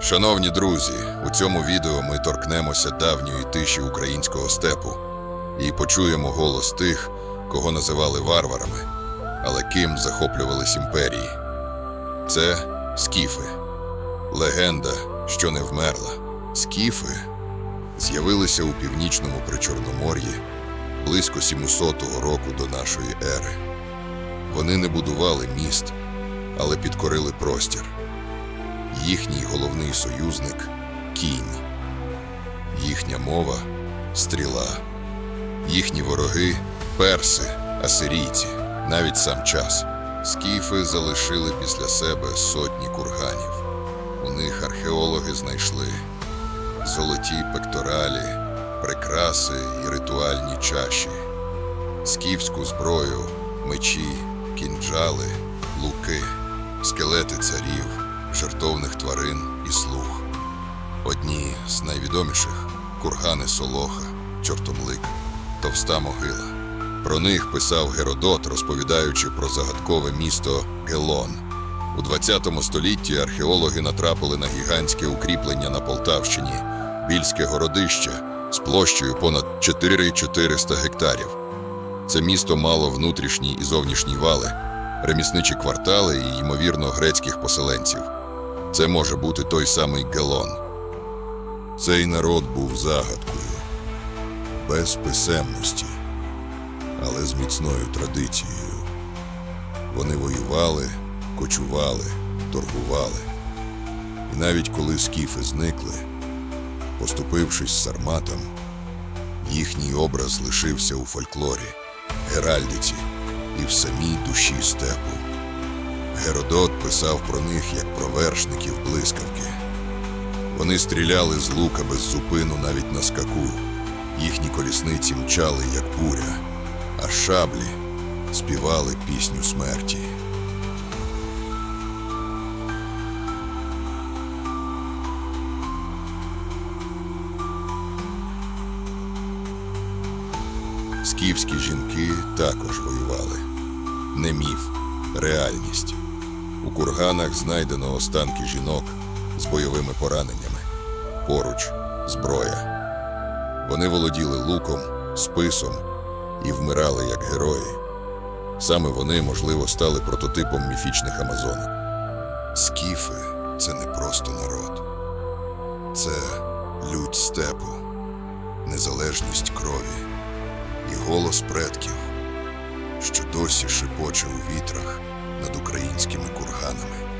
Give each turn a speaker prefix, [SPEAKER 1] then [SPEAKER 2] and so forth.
[SPEAKER 1] Шановні друзі, у цьому відео ми торкнемося давньої тиші українського степу і почуємо голос тих, кого називали варварами, але ким захоплювались імперії. Це скіфи, легенда, що не вмерла. Скіфи з'явилися у північному причорномор'ї близько 700 року до нашої ери. Вони не будували міст, але підкорили простір. Їхній головний союзник кінь. Їхня мова стріла. Їхні вороги перси, асирійці, навіть сам час. Скіфи залишили після себе сотні курганів. У них археологи знайшли золоті пекторалі, прикраси і ритуальні чаші, скіфську зброю, мечі, кінджали, луки, скелети царів, жертовних тварин і слуг. Одні з найвідоміших кургани Солоха, Чортомлик, Товста могила. Про них писав Геродот, розповідаючи про загадкове місто Гелон. У 20 столітті археологи натрапили на гігантське укріплення на Полтавщині, Більське городище з площею понад 4400 гектарів. Це місто мало внутрішні і зовнішні вали, ремісничі квартали і, ймовірно, грецьких поселенців. Це може бути той самий Гелон. Цей народ був загадкою, без писемності, але з міцною традицією. Вони воювали, кочували, торгували. І навіть коли скіфи зникли, поступившись сарматам, їхній образ лишився у фольклорі, геральдиці і в самій душі степу. Геродот писав про них як про вершників блискавки. Вони стріляли з лука без зупину навіть на скаку. Їхні колісниці мчали, як буря, а шаблі співали пісню смерті. Скіфські жінки також воювали. Не міф, реальність. У курганах знайдено останки жінок з бойовими пораненнями. Поруч зброя. Вони володіли луком, списом і вмирали як герої. Саме вони, можливо, стали прототипом міфічних амазонок. Скіфи це не просто народ, це лють степу, незалежність крові і голос предків, що досі шепоче у вітрах над українськими курганами.